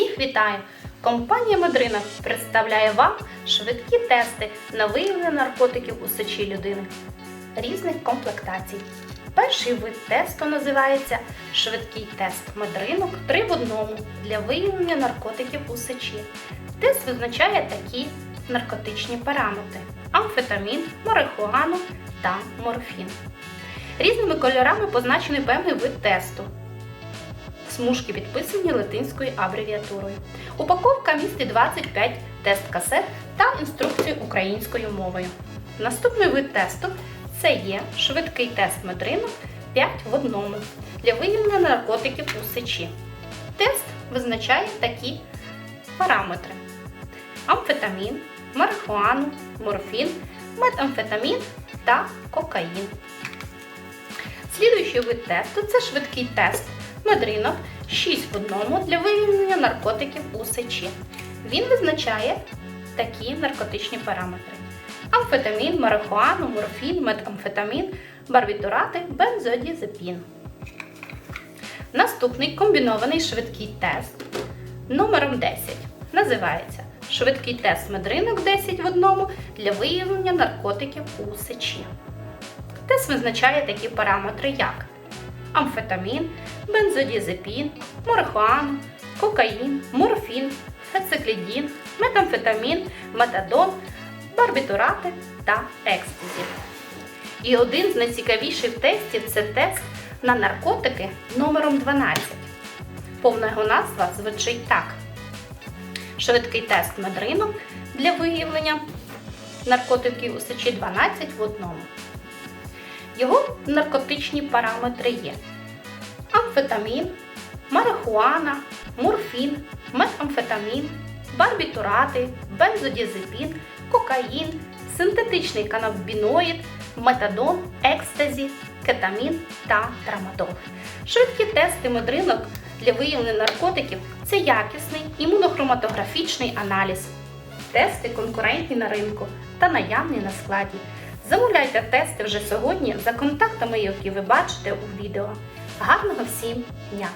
Всіх вітаю! Компанія Медрина представляє вам швидкі тести на виявлення наркотиків у сечі людини різних комплектацій. Перший вид тесту називається швидкий тест медринок 3 в 1 для виявлення наркотиків у сечі. Тест визначає такі наркотичні параметри: амфетамін, марихуану та морфін. Різними кольорами позначений певний вид тесту. Смужки підписані латинською абревіатурою. Упаковка містить 25 тест-касет та інструкцію українською мовою. Наступний вид тесту це є швидкий тест медринок 5 в 1 для виявлення наркотиків у сечі. Тест визначає такі параметри: амфетамін, марихуану, морфін, метамфетамін та кокаїн. Слідуючий вид тесту це швидкий тест медринок 6 в 1 для виявлення наркотиків у сечі. Він визначає такі наркотичні параметри: амфетамін, марихуану, морфін, метамфетамін, барбітурати, бензодіазепін. Наступний комбінований швидкий тест номером 10 називається Швидкий тест медринок 10 в 1 для виявлення наркотиків у сечі. Тест визначає такі параметри, як амфетамін, бензодіазепін, марихуану, кокаїн, морфін, фецеклідін, метамфетамін, метадон, барбітурати та екстазі. І один з найцікавіших тестів це тест на наркотики номером 12. Повна його назва звучить так: швидкий тест медринок для виявлення наркотиків у сечі 12 в одному. Його наркотичні параметри є амфетамін, марихуана, морфін, метамфетамін, барбітурати, бензодіазепін, кокаїн, синтетичний канабіноїд, метадон, екстазі, кетамін та трамадол. Швидкі тести медринок для виявлення наркотиків це якісний імунохроматографічний аналіз. Тести конкурентні на ринку та наявні на складі. Замовляйте тести вже сьогодні за контактами, які ви бачите у відео. Гарного всім дня!